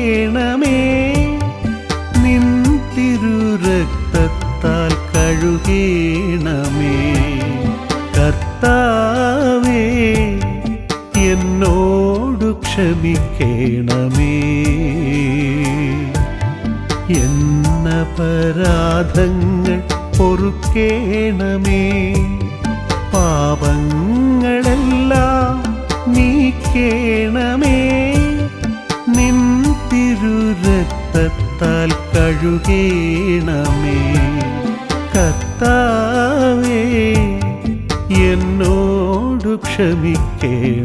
നീക്കേണമേ നിൻ തിരുരക്തത്താൽ കഴുകേണമേ. കർത്താവേ എന്നോടു ക്ഷമിക്കേണമേ. എന്ന പരാധങ്ങൾ പൊറുക്കേണമേ. പാപങ്ങളെല്ലാം നീക്കേണമേ. കഴുകേണമേ കർത്താവേ എന്നോടു ക്ഷമിക്കേണമേ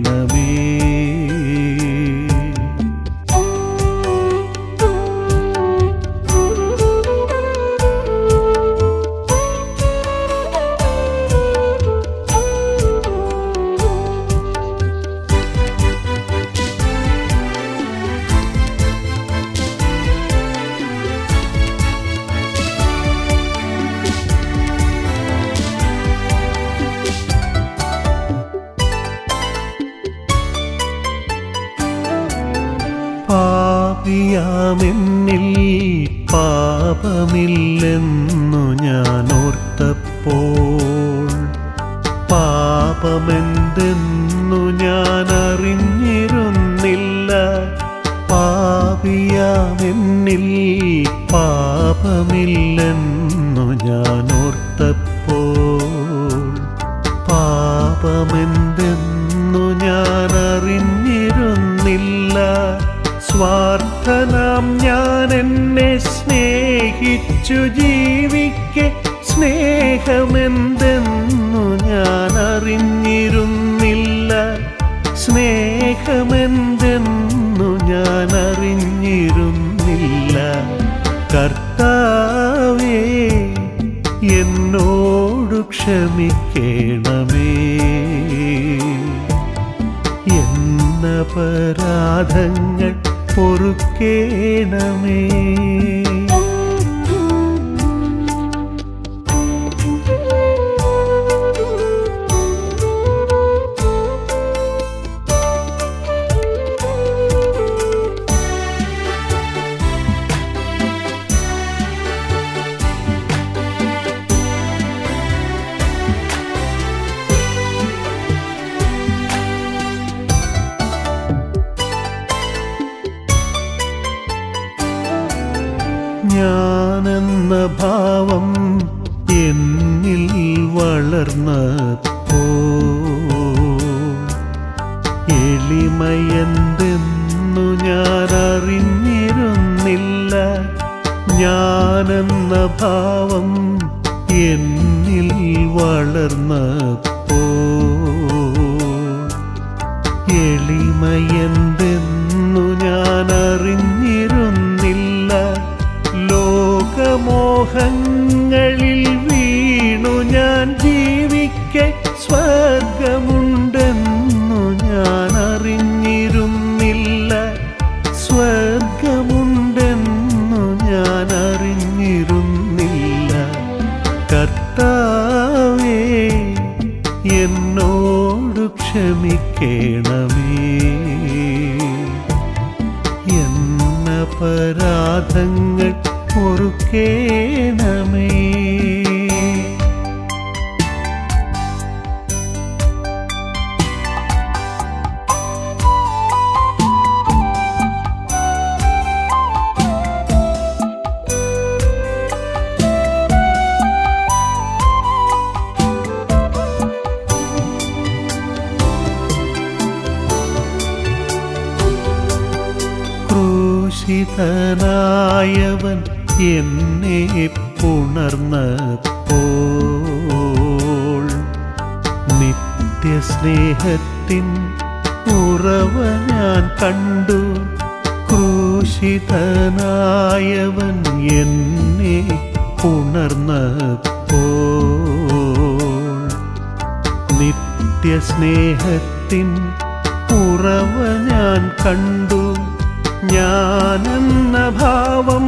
പാപമെന്തെന്നു ഞാൻ അറിഞ്ഞിരുന്നില്ല സ്വാർത്ഥനാം ഞാൻ എന്നെ സ്നേഹിച്ചു ജീവിക്കെ. സ്നേഹമെന്തെന്നു ഞാൻ അറിഞ്ഞിരുന്നില്ല സ്നേഹമെന്തെന്നു ഞാൻ അറിഞ്ഞിരുന്നില്ല കർത്താവേ എന്നോടു ക്ഷമിക്കേണമേ എന്ന പരാധങ്ങൾ പൊറുക്കേണമേ. ലോകമോഹങ്ങളിൽ വീണു ഞാൻ ജീവിക്കെ സ്വർഗമുണ്ടെന്നു ഞാൻ അറിഞ്ഞിരുന്നില്ല സ്വർഗമുണ്ടെന്നു ഞാൻ അറിഞ്ഞിരുന്നില്ല കർത്താവേ എന്നോട് ക്ഷമിക്കേണമേ. എന്ന പരാധങ്ങൾ പൊറുക്കേണമേ ക്രൂശിതനായവൻ എന്നെ പുണർന്നപ്പോൾ നിത്യസ്നേഹത്തിൻ ഉറവ ഞാൻ കണ്ടു. ക്രൂശിതനായവൻ എന്നെ ഉണർന്നപ്പോൾ നിത്യസ്നേഹത്തിൻ ഉറവ ഞാൻ കണ്ടു. ഞാനെന്ന ഭാവം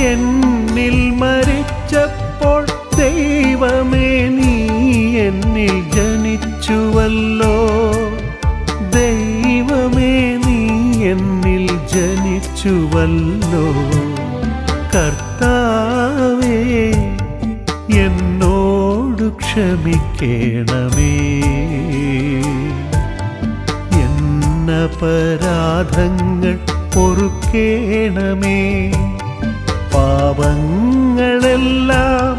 എന്നിൽ മരിച്ചപ്പോൾ ദൈവമേ നീ എന്നിൽ ജനിച്ചുവല്ലോ. ദൈവമേ നീ എന്നിൽ ജനിച്ചുവല്ലോ. കർത്താവേ എന്നോട് ക്ഷമിക്കണമേ. എന്ന പരാധങ്ങൾ പൊറുക്കേണമേ. പാപങ്ങളെല്ലാം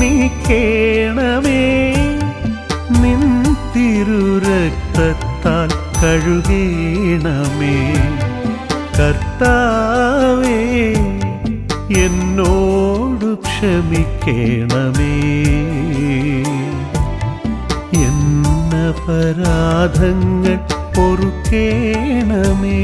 നീക്കേണമേ നിൻ തിരുരക്തത്താൽ കഴുകേണമേ. കർത്താവേ എന്നോട് ക്ഷമിക്കണമേ. എന്ന പരാധങ്ങൾ പൊറുക്കേണമേ.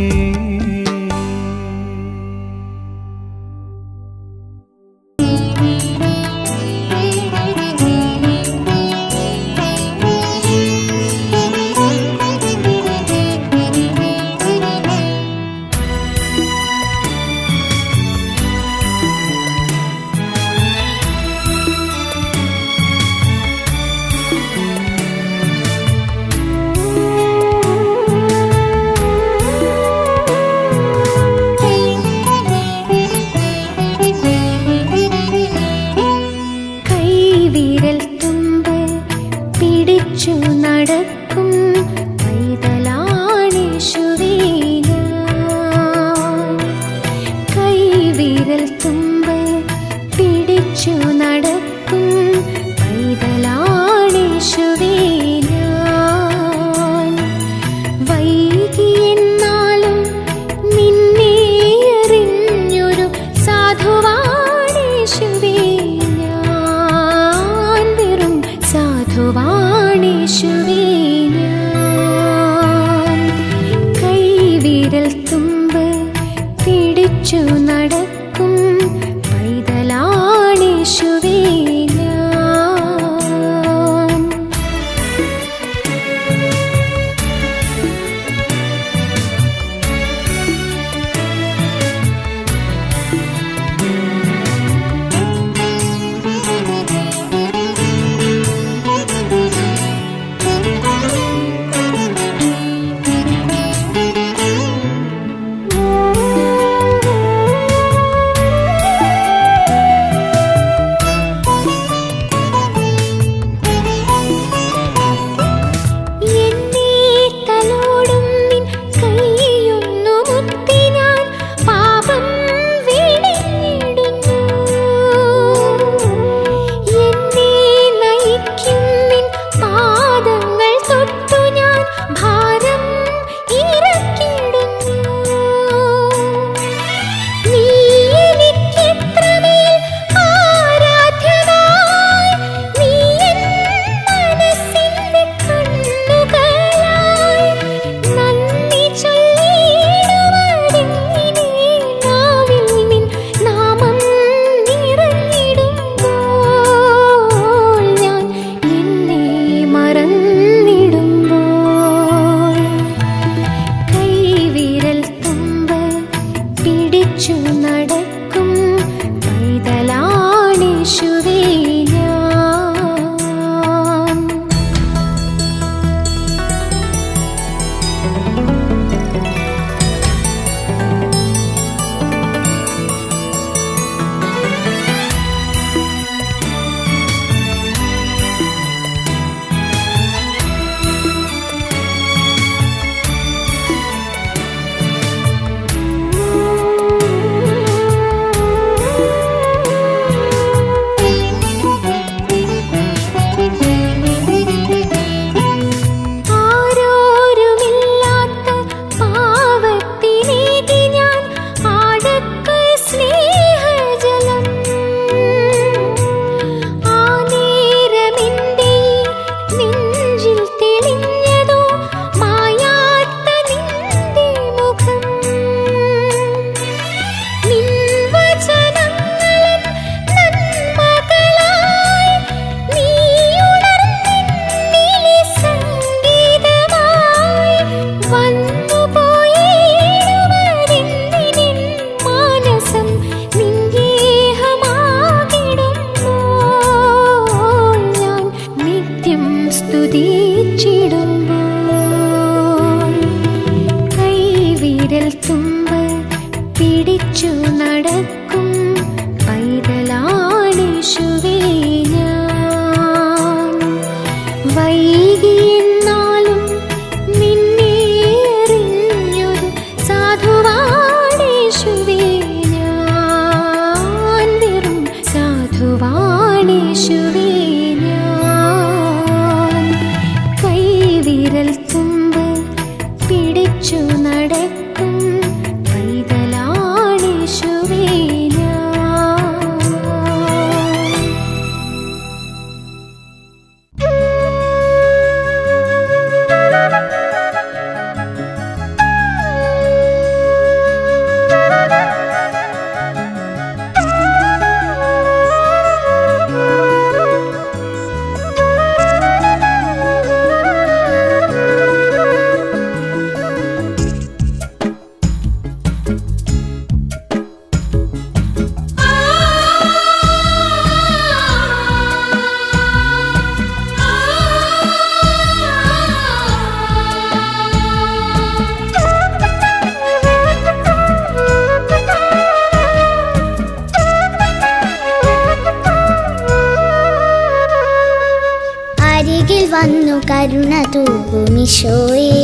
ഈശോയെ.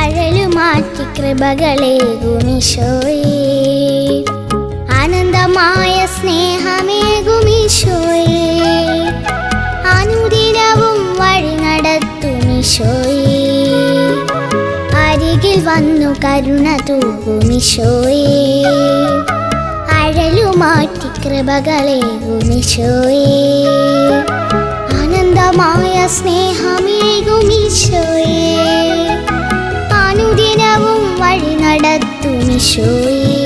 അഴലുമാറ്റി കൃപകളേകുമിശോയെ ആനന്ദമായ സ്നേഹമേകുമിശോയെ അനുദിനവും വഴി നടത്തുമിശോയെ അരികിൽ വന്നു കരുണ തൂകുമിശോയെ അഴലുമാറ്റി കൃപകളേകുമിശോയെ ആനന്ദമായ സ്നേഹമേകുമീശോയെ അനുദിനവും വഴി നടത്തുമിശോയെ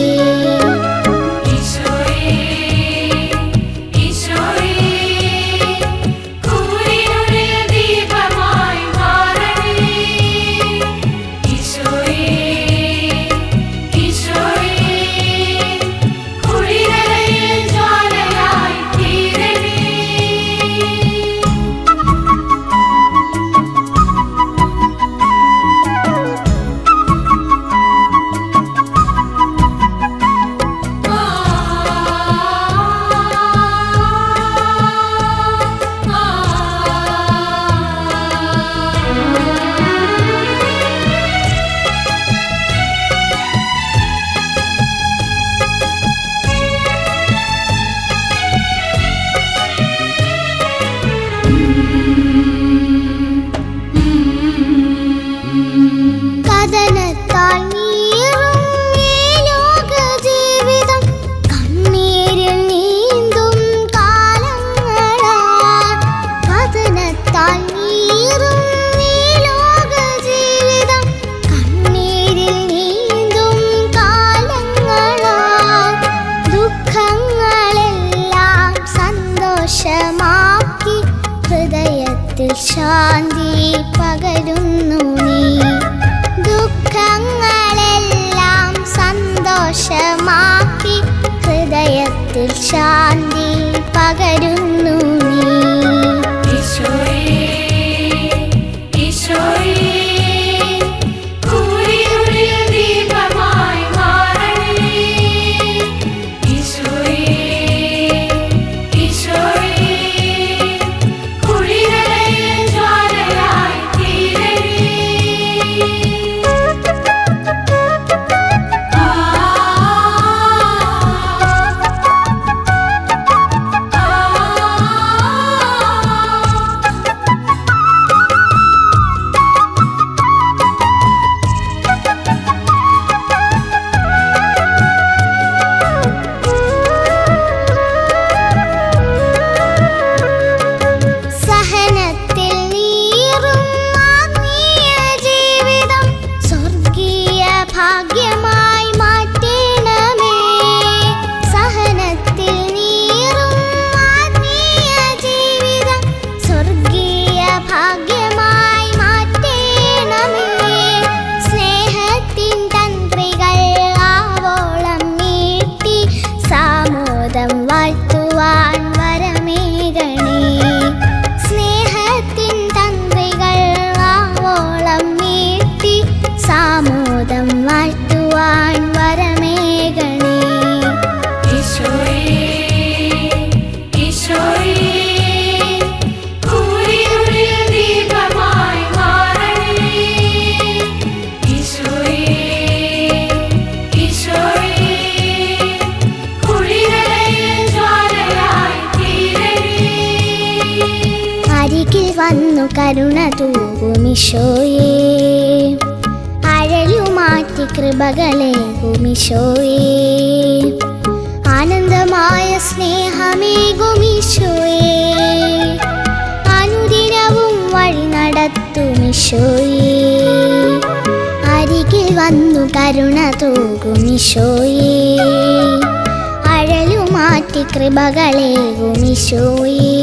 ഗുമിശോയേ ആനന്ദമായ സ്നേഹമേ ഗുമിശോയേ അനുദിനവും വഴി നടത്തുമിശോയേ. അരികിൽ വന്നു കരുണ തൂകുമിശോയേ. മാറ്റി കൃപകളെ ഗുമിശോയേ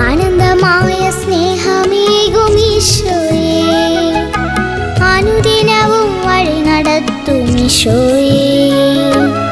ആനന്ദമായ സ്നേഹമേ ഗുമിശോയേ তুমি শোয়ে